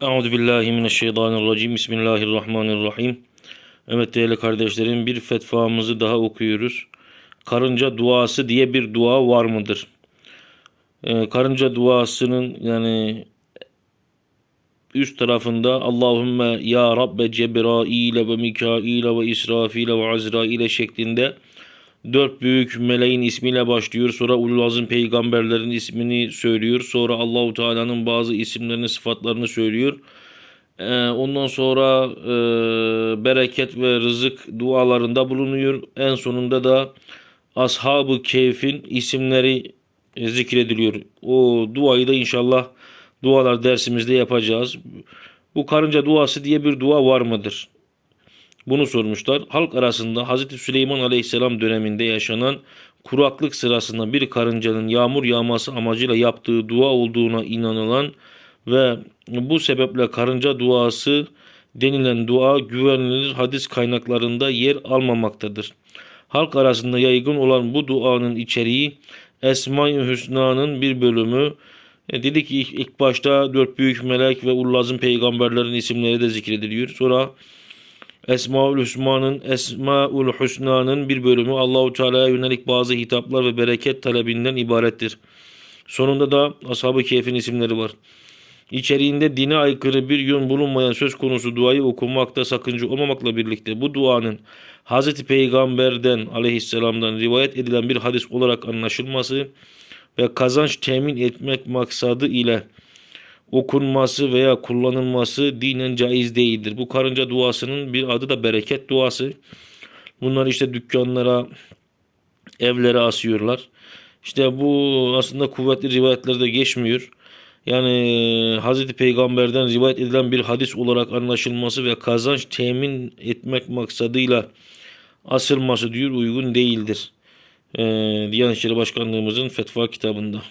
Euzu billahi mineşşeytanirracim. Bismillahirrahmanirrahim. Evet değerli kardeşlerim bir fetvamızı daha okuyoruz. Karınca duası diye bir dua var mıdır? Ee, karınca duasının yani üst tarafında Allahümme ya Rabbe Cebrail ve Mikail ve İsrafil ve Azrail şeklinde dört büyük meleğin ismiyle başlıyor. Sonra ulul azim peygamberlerin ismini söylüyor. Sonra Allahu Teala'nın bazı isimlerini, sıfatlarını söylüyor. Ee, ondan sonra e, bereket ve rızık dualarında bulunuyor. En sonunda da Ashab-ı Keyf'in isimleri zikrediliyor. O duayı da inşallah dualar dersimizde yapacağız. Bu karınca duası diye bir dua var mıdır? Bunu sormuşlar. Halk arasında Hazreti Süleyman Aleyhisselam döneminde yaşanan kuraklık sırasında bir karıncanın yağmur yağması amacıyla yaptığı dua olduğuna inanılan ve bu sebeple karınca duası denilen dua güvenilir hadis kaynaklarında yer almamaktadır. Halk arasında yaygın olan bu duanın içeriği Esma-i Hüsna'nın bir bölümü e, dedi ki ilk, ilk başta dört büyük melek ve ullazım peygamberlerin isimleri de zikrediliyor. Sonra Esmaül Hüsna'nın Esmaül Hüsna'nın bir bölümü Allahu Teala'ya yönelik bazı hitaplar ve bereket talebinden ibarettir. Sonunda da Ashab-ı Kehf'in isimleri var. İçeriğinde dine aykırı bir yön bulunmayan söz konusu duayı okumakta sakınca olmamakla birlikte bu duanın Hz. Peygamber'den aleyhisselamdan rivayet edilen bir hadis olarak anlaşılması ve kazanç temin etmek maksadı ile okunması veya kullanılması dinen caiz değildir. Bu karınca duasının bir adı da bereket duası. Bunlar işte dükkanlara, evlere asıyorlar. İşte bu aslında kuvvetli rivayetlerde geçmiyor. Yani Hazreti Peygamber'den rivayet edilen bir hadis olarak anlaşılması ve kazanç temin etmek maksadıyla asılması diyor uygun değildir. Ee, Diyanet İşleri Başkanlığımızın fetva kitabında.